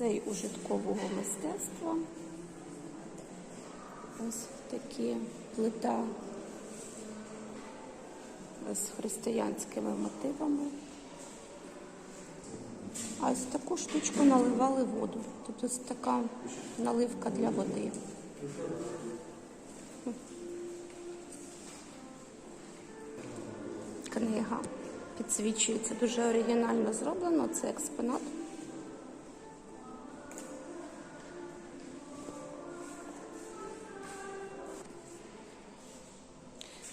Музей ужиткового мистецтва. Ось такі плита з християнськими мотивами. А ось таку штучку наливали воду. Тут ось така наливка для води. Книга підсвічується. Дуже оригінально зроблено. Це експонат.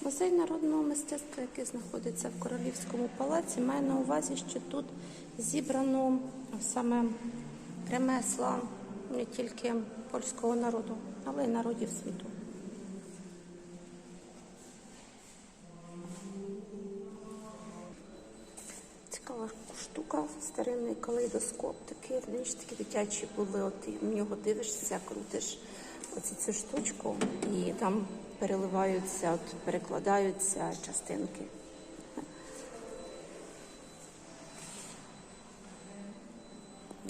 Музей народного мистецтва, який знаходиться в Королівському палаці, має на увазі, що тут зібрано саме ремесла не тільки польського народу, але й народів світу. Цікава штука, старинний калейдоскоп. Такий раніше такі дитячі були. От в нього дивишся, крутиш оці цю штучку, і там переливаються, от перекладаються частинки.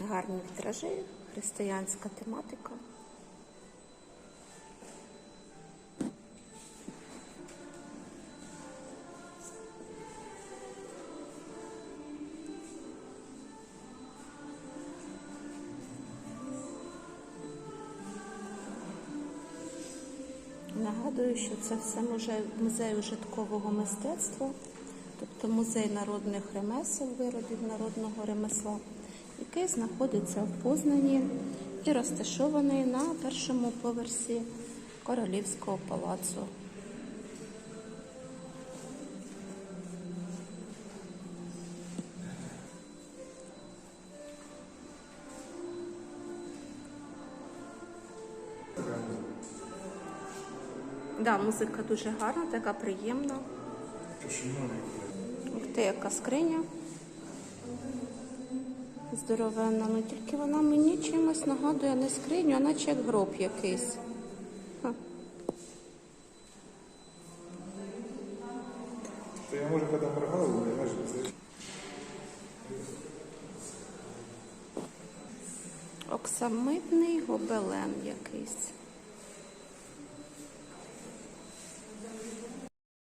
Гарні вітражі, християнська тематика. Нагадую, що це все музей, ужиткового мистецтва, тобто музей народних ремесел, виробів народного ремесла, який знаходиться в Познані і розташований на першому поверсі Королівського палацу. Да, музика дуже гарна, така приємна. Ух ти, яка скриня. Здоровенна, ну тільки вона мені чимось нагадує не скриню, а наче як гроб якийсь. Ха. То я може коли моргав, не знаєш, це Оксамитний гобелен якийсь.